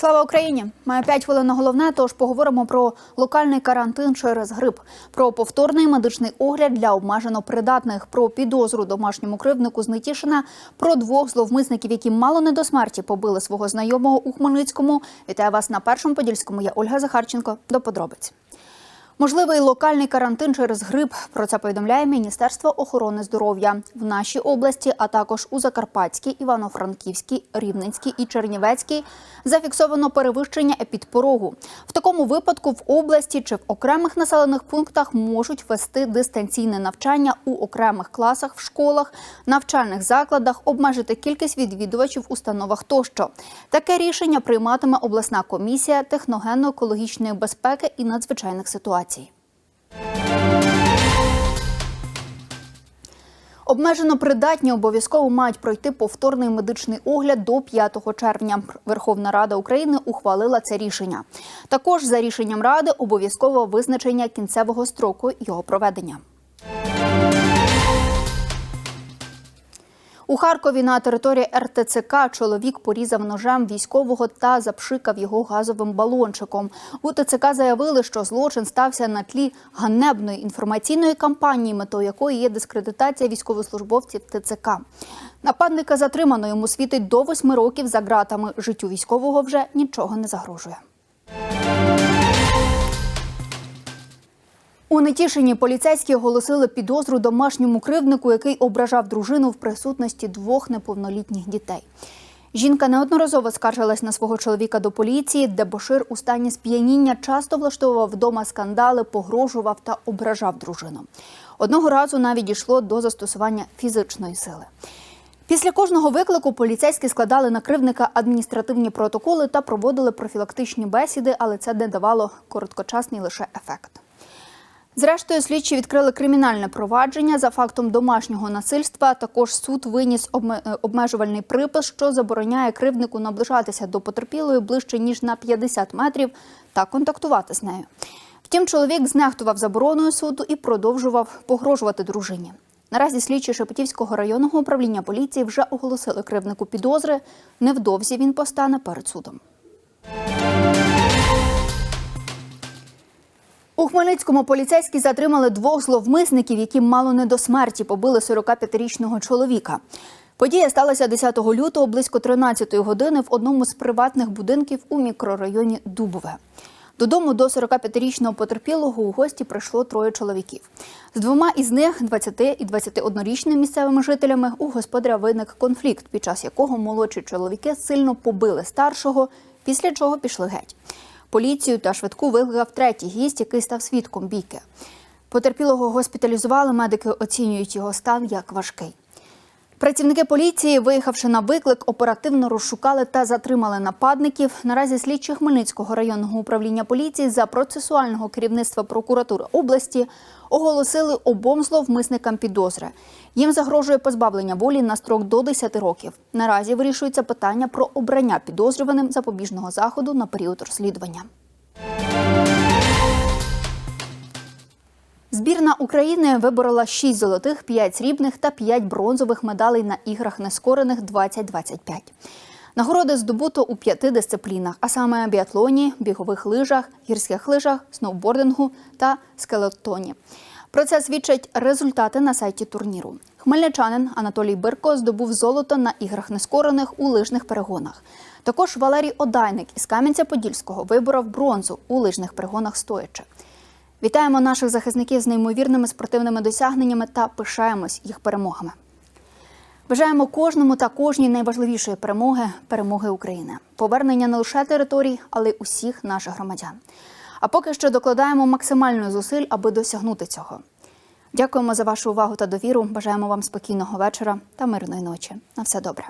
Слава Україні! Має 5 хвилин на головне. Тож поговоримо про локальний карантин через грип, про повторний медичний огляд для обмежено придатних, про підозру домашньому кривднику з Нетішина, про двох зловмисників, які мало не до смерті побили свого знайомого у Хмельницькому. Вітаю вас на першому подільському. Я Ольга Захарченко. До подробиць. Можливий локальний карантин через грип. Про це повідомляє Міністерство охорони здоров'я в нашій області, а також у Закарпатській, Івано-Франківській, Рівненській і Чернівецькій зафіксовано перевищення епідпорогу. В такому випадку в області чи в окремих населених пунктах можуть вести дистанційне навчання у окремих класах в школах, навчальних закладах, обмежити кількість відвідувачів установах тощо. Таке рішення прийматиме обласна комісія техногенно-екологічної безпеки і надзвичайних ситуацій. Обмежено придатні обов'язково мають пройти повторний медичний огляд до 5 червня. Верховна Рада України ухвалила це рішення. Також за рішенням ради обов'язково визначення кінцевого строку його проведення. У Харкові на території РТЦК чоловік порізав ножем військового та запшикав його газовим балончиком. У ТЦК заявили, що злочин стався на тлі ганебної інформаційної кампанії, метою якої є дискредитація військовослужбовців ТЦК. Нападника затримано йому світить до восьми років за ґратами. Життю військового вже нічого не загрожує. У Нетішині поліцейські оголосили підозру домашньому кривднику, який ображав дружину в присутності двох неповнолітніх дітей. Жінка неодноразово скаржилась на свого чоловіка до поліції, де Бошир у стані сп'яніння часто влаштовував вдома скандали, погрожував та ображав дружину. Одного разу навіть дійшло до застосування фізичної сили. Після кожного виклику поліцейські складали на кривника адміністративні протоколи та проводили профілактичні бесіди, але це не давало короткочасний лише ефект. Зрештою, слідчі відкрили кримінальне провадження за фактом домашнього насильства. Також суд виніс обме- обмежувальний припис, що забороняє кривднику наближатися до потерпілої ближче ніж на 50 метрів та контактувати з нею. Втім, чоловік знехтував забороною суду і продовжував погрожувати дружині. Наразі слідчі Шепетівського районного управління поліції вже оголосили кривднику підозри. Невдовзі він постане перед судом. У Хмельницькому поліцейські затримали двох зловмисників, які мало не до смерті побили 45-річного чоловіка. Подія сталася 10 лютого близько 13 години в одному з приватних будинків у мікрорайоні Дубове. Додому до 45-річного потерпілого у гості прийшло троє чоловіків. З двома із них, 20 і 21-річними місцевими жителями, у господаря виник конфлікт, під час якого молодші чоловіки сильно побили старшого, після чого пішли геть. Поліцію та швидку викликав третій гість, який став свідком бійки. Потерпілого госпіталізували, медики оцінюють його стан як важкий. Працівники поліції, виїхавши на виклик, оперативно розшукали та затримали нападників. Наразі слідчі Хмельницького районного управління поліції за процесуального керівництва прокуратури області оголосили обом зловмисникам підозри. Їм загрожує позбавлення волі на строк до 10 років. Наразі вирішується питання про обрання підозрюваним запобіжного заходу на період розслідування. Збірна України виборола 6 золотих, 5 срібних та 5 бронзових медалей на іграх нескорених 2025. Нагороди здобуто у п'яти дисциплінах, а саме біатлоні, бігових лижах, гірських лижах, сноубордингу та скелетоні. Про це свідчать результати на сайті турніру. Хмельничанин Анатолій Бирко здобув золото на іграх нескорених у лижних перегонах. Також Валерій Одайник із Кам'янця-Подільського виборов бронзу у лижних перегонах стоячи. Вітаємо наших захисників з неймовірними спортивними досягненнями та пишаємось їх перемогами. Бажаємо кожному та кожній найважливішої перемоги перемоги України, повернення не лише територій, але й усіх наших громадян. А поки що докладаємо максимально зусиль, аби досягнути цього. Дякуємо за вашу увагу та довіру. Бажаємо вам спокійного вечора та мирної ночі. На все добре.